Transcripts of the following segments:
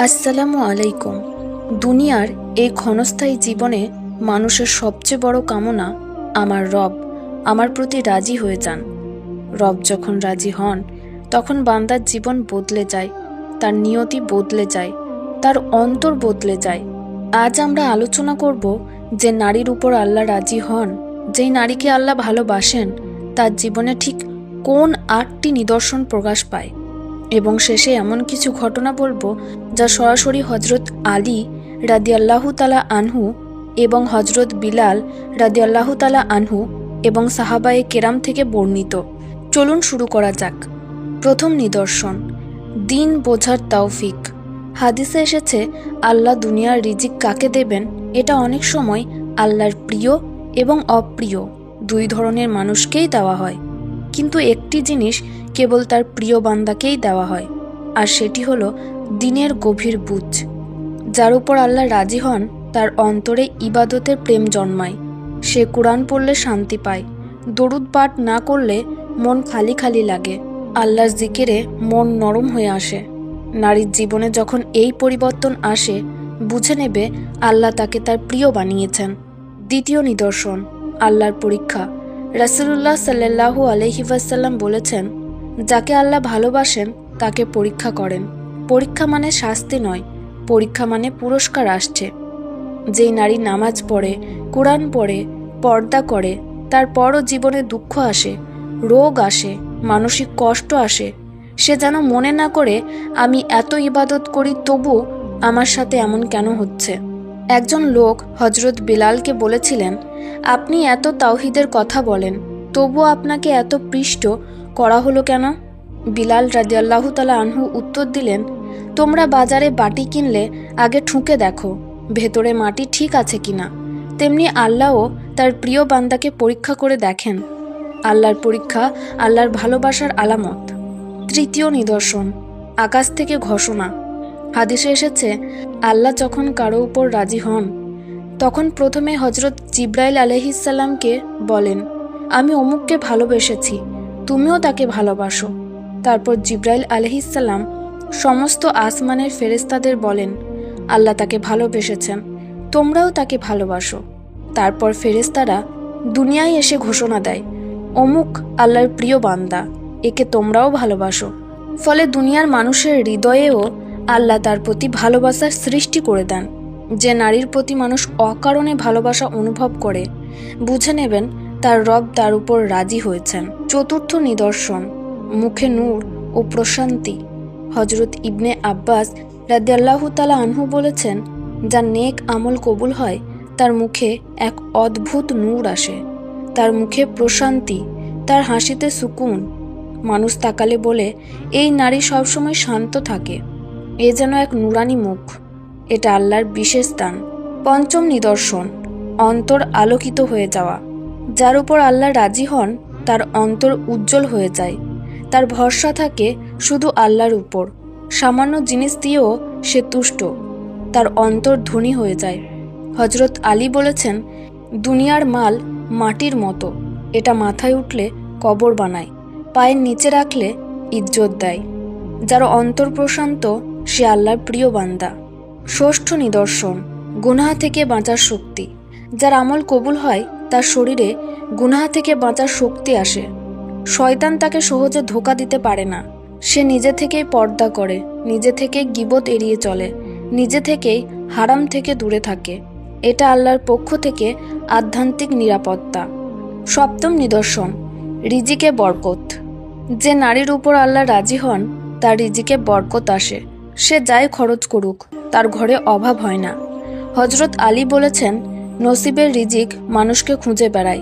আসসালামু আলাইকুম। দুনিয়ার এই ক্ষণস্থায়ী জীবনে মানুষের সবচেয়ে বড় কামনা আমার রব, আমার প্রতি রাজি হয়ে যান। রব যখন রাজি হন, তখন বান্দার জীবন বদলে যায়, তার নিয়তি বদলে যায়, তার অন্তর বদলে যায়। আজ আমরা আলোচনা করব যে নারীর উপর আল্লাহ রাজি হন, যেই নারীকে আল্লাহ ভালোবাসেন, তার জীবনে ঠিক কোন আটটি নিদর্শন প্রকাশ পায়। এবং শেষে এমন কিছু ঘটনা বলব যা সরাসরি হজরত আলী রাদি আল্লাহু তালা আনহু এবং হজরত বিলাল রাদি আল্লাহু তালা আনহু এবং সাহাবায়ে কেরাম থেকে বর্ণিত। চলুন শুরু করা যাক। প্রথম নিদর্শন, দিন বোঝার তৌফিক। হাদিসে এসেছে, আল্লাহ দুনিয়ার রিজিক কাকে দেবেন? এটা অনেক সময় আল্লাহর প্রিয় এবং অপ্রিয় দুই ধরনের মানুষকেই দেওয়া হয়। কিন্তু একটি জিনিস কেবল তার প্রিয় বান্দাকেই দেওয়া হয়, আর সেটি হলো দিনের গভীর বুঝ, যার উপর আল্লাহ রাজি হন, তার অন্তরে ইবাদতের প্রেম জন্মায়। সে কোরআন পড়লে শান্তি পায়, দরুদ পাঠ না করলে মন খালি খালি লাগে। আল্লাহর জিকিরে মন নরম হয়ে আসে। নারীর জীবনে যখন এই পরিবর্তন আসে, বুঝে নেবে আল্লাহ তাকে তার প্রিয় বানিয়েছেন। দ্বিতীয় নিদর্শন, আল্লাহর পরীক্ষা। রাসুলুল্লাহ সাল্লাহু আলহিবাসাল্লাম বলেছেন, যাকে আল্লাহ ভালোবাসেন, তাকে পরীক্ষা করেন। পরীক্ষা মানে শাস্তি নয়, পরীক্ষা মানে পুরস্কার আসছে। যেই নারী নামাজ পড়ে, কোরআন পড়ে, পর্দা করে, তারপরও জীবনে দুঃখ আসে, রোগ আসে, মানসিক কষ্ট আসে, সে যেন মনে না করে, আমি এত ইবাদত করি, তবু আমার সাথে এমন কেন হচ্ছে? একজন লোক হজরত বিলালকে বলেছিলেন, আপনি এত তাওহিদের কথা বলেন, তবু আপনাকে এত পৃষ্ঠ করা হলো কেন? বিলাল রাজিয়াল্লাহ তালা আনহু উত্তর দিলেন তোমরা বাজারে বাটি কিনলে আগে ঠুকে দেখো, ভেতরে মাটি ঠিক আছে কিনা। তেমনি আল্লাহও তার প্রিয় বান্দাকে পরীক্ষা করে দেখেন। আল্লাহর পরীক্ষা, আল্লাহর ভালোবাসার আলামত। তৃতীয় নিদর্শন, আকাশ থেকে ঘোষণা। হাদিসে এসেছে, আল্লাহ যখন কারও উপর রাজি হন, তখন প্রথমে হজরত জিব্রাইল আলহিসাল্লামকে বলেন, আমি অমুককে ভালোবেসেছি, তুমিও তাকে ভালোবাসো। তারপর জিব্রাইল আলহিসাল্লাম সমস্ত আসমানের ফেরেস্তাদের বলেন, আল্লাহ তাকে ভালোবেসেছেন, তোমরাও তাকে ভালোবাসো। তারপর ফেরেস্তারা দুনিয়ায় এসে ঘোষণা দেয়, অমুক আল্লাহর প্রিয় বান্দা, একে তোমরাও ভালোবাসো। ফলে দুনিয়ার মানুষের হৃদয়েও আল্লাহ তার প্রতি ভালোবাসার সৃষ্টি করে দেন। যে নারীর প্রতি মানুষ অকারণে ভালোবাসা অনুভব করে, বুঝে নেবেন তার রব তার উপর রাজি হয়েছেন। চতুর্থ নিদর্শন, মুখে নূর ও প্রশান্তি। হজরত ইবনে আব্বাস রাদিয়াল্লাহু তালা আনহু বলেছেন, যার নেক আমল কবুল হয়, তার মুখে এক অদ্ভুত নূর আসে। তার মুখে প্রশান্তি, তার হাসিতে সুকুন। মানুষ তাকালে বলে, এই নারী সবসময় শান্ত থাকে, এ যেন এক নুরানি মুখ। এটা আল্লাহর বিশেষ দান। পঞ্চম নিদর্শন, অন্তর আলোকিত হয়ে যাওয়া। যার উপর আল্লাহ রাজি হন, তার অন্তর উজ্জ্বল হয়ে যায়। তার ভরসা থাকে শুধু আল্লাহর উপর। সামান্য জিনিস দিয়েও সে তুষ্ট। তার অন্তর ধনী হয়ে যায়। হজরত আলী বলেছেন, দুনিয়ার মাল মাটির মতো। এটা মাথায় উঠলে কবর বানায়, পায়ের নিচে রাখলে ইজ্জত দেয়। যার অন্তর প্রশান্ত, সে আল্লাহর প্রিয় বান্দা। ষষ্ঠ নিদর্শন, গুনাহা থেকে বাঁচার শক্তি। যার আমল কবুল হয়, তার শরীরে গুনাহা থেকে বাঁচার শক্তি আসে। শয়তান তাকে সহজে ধোকা দিতে পারে না। সে নিজে থেকেই পর্দা করে, নিজে থেকে গিবত এড়িয়ে চলে, নিজে থেকেই হারাম থেকে দূরে থাকে। এটা আল্লাহর পক্ষ থেকে আধ্যাত্মিক নিরাপত্তা। সপ্তম নিদর্শন, রিজিকে বরকত। যে নারীর উপর আল্লাহ রাজি হন, তার রিজিকে বরকত আসে। সে যাই খরচ করুক, তার ঘরে অভাব হয় না। হজরত আলী বলেছেন, নসিবের রিজিক মানুষকে খুঁজে বেড়ায়।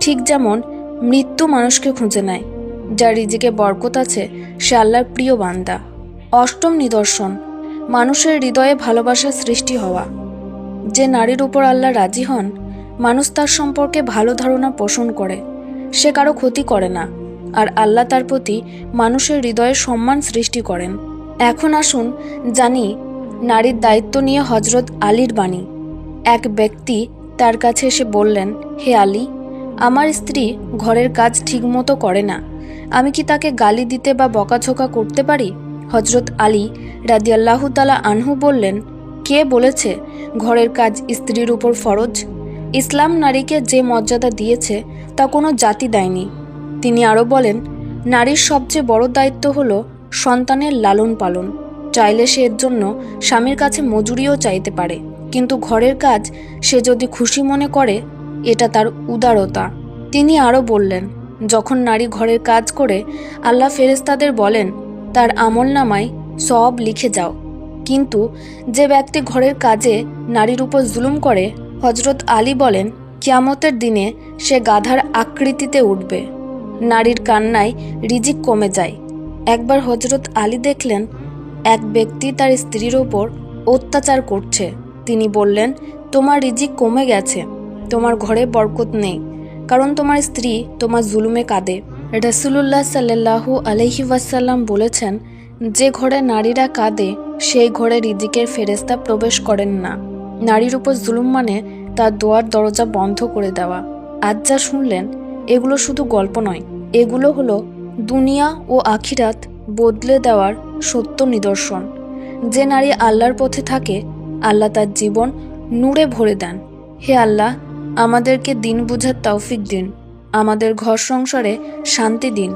ঠিক যেমন মৃত্যু মানুষকে খুঁজে নেয়, যার রিজিকে বরকত আছে সে আল্লাহর প্রিয় বান্দা। অষ্টম নিদর্শন, মানুষের হৃদয়ে ভালোবাসার সৃষ্টি হওয়া। যে নারীর উপর আল্লাহ রাজি হন, মানুষ তার সম্পর্কে ভালো ধারণা পোষণ করে। সে কারও ক্ষতি করে না, আর আল্লাহ তার প্রতি মানুষের হৃদয়ে সম্মান সৃষ্টি করেন। এখন আসুন জানি নারীর দায়িত্ব নিয়ে হজরত আলীর বাণী। এক ব্যক্তি তার কাছে এসে বললেন, হে আলী আমার স্ত্রী ঘরের কাজ ঠিকমতো করে না। আমি কি তাকে গালি দিতে বা বকাঝোকা করতে পারি? হজরত আলী রাদিয়াল্লাহু তালা আনহু বললেন, কে বলেছে ঘরের কাজ স্ত্রীর উপর ফরজ? ইসলাম নারীকে যে মর্যাদা দিয়েছে তা কোনো জাতি দেয়নি। তিনি আরও বলেন, নারীর সবচেয়ে বড় দায়িত্ব হল সন্তানের লালন পালন। চাইলে সে এর জন্য স্বামীর কাছে মজুরিও চাইতে পারে। কিন্তু ঘরের কাজ সে যদি খুশি মনে করে এটা তার উদারতা। তিনি আরও বললেন, যখন নারী ঘরের কাজ করে, আল্লাহ ফেরেস্তাদের বলেন, তার আমল নামায় সব লিখে যাও। কিন্তু যে ব্যক্তি ঘরের কাজে নারীর উপর জুলুম করে হজরত আলী বলেন, কিয়ামতের দিনে সে গাধার আকৃতিতে উঠবে। নারীর কান্নায় রিজিক কমে যায়। একবার হজরত আলী দেখলেন, এক ব্যক্তি তার স্ত্রীর ওপর অত্যাচার করছে। তিনি বললেন, তোমার রিজিক কমে গেছে। তোমার ঘরে বরকত নেই, কারণ তোমার স্ত্রী তোমার জুলুমে কাঁদে। রসুলুল্লাহ সাল্লাহু আলহি ওয়াসাল্লাম বলেছেন, যে ঘরে নারীরা কাঁদে, সেই ঘরে রিজিকের ফেরেস্তা প্রবেশ করেন না। নারীর উপর জুলুম মানে তার দোয়ার দরজা বন্ধ করে দেওয়া। আজ যা শুনলেন, এগুলো শুধু গল্প নয়, এগুলো হলো দুনিয়া ও আখিরাত বদলে দেওয়ার সত্য নিদর্শন। যে নারী আল্লাহর পথে থাকে, আল্লাহ তার জীবন নূরে ভরে দেন। হে আল্লাহ আমাদেরকে দিন বুঝার তৌফিক দিন। আমাদের ঘর সংসারে শান্তি দিন।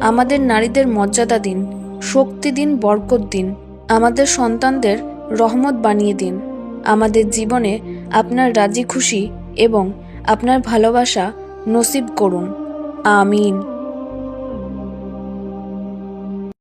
আমাদের নারীদের মর্যাদা দিন। শক্তি দিন, বরকত দিন। আমাদের সন্তানদের রহমত বানিয়ে দিন। আমাদের জীবনে আপনার রাজি খুশি এবং আপনার ভালোবাসা নসিব করুন। আমিন।